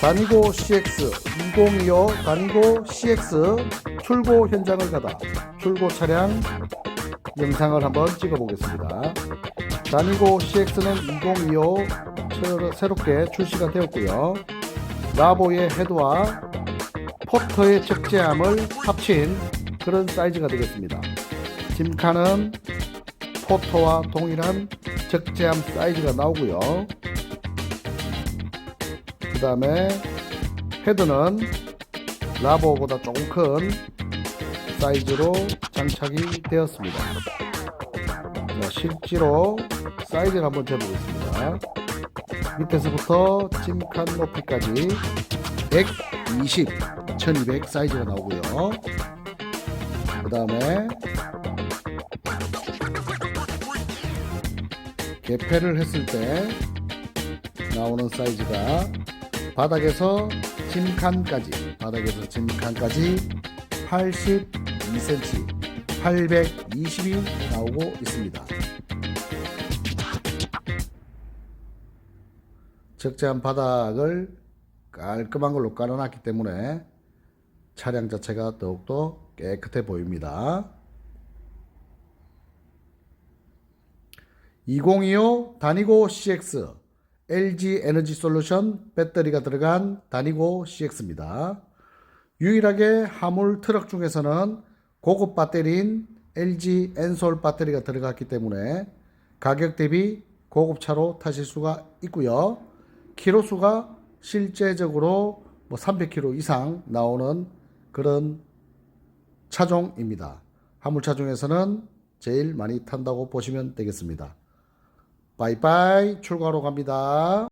다니고 CX 2025 다니고 CX 출고 현장을 가다 출고 차량 영상을 한번 찍어 보겠습니다. 다니고 CX는 2025 새로- 새롭게 출시가 되었고요. 라보의 헤드와 포터의 적재함을 합친 그런 사이즈가 되겠습니다. 짐칸은 포터와 동일한 적재함 사이즈가 나오고요. 그 다음에 헤드는 라보보다 조금 큰 사이즈로 장착이 되었습니다. 자, 실제로 사이즈를 한번 재보겠습니다. 밑에서부터 짐칸 높이까지 120, 1200 사이즈가 나오고요. 그 다음에 개폐를 했을 때 나오는 사이즈가 바닥에서 짐칸까지 바닥에서 짐칸까지 82cm 820이 나오고 있습니다. 적재한 바닥을 깔끔한 걸로 깔아놨기 때문에 차량 자체가 더욱더 깨끗해 보입니다. 2025 다니고 CX LG 에너지 솔루션 배터리가 들어간 다니고 CX입니다. 유일하게 화물 트럭 중에서는 고급 배터리인 LG 엔솔 배터리가 들어갔기 때문에 가격 대비 고급차로 타실 수가 있고요. 키로수가 실제적으로 뭐 300km 이상 나오는 그런 차종입니다. 화물차 중에서는 제일 많이 탄다고 보시면 되겠습니다. 빠이빠이 출고하러 갑니다.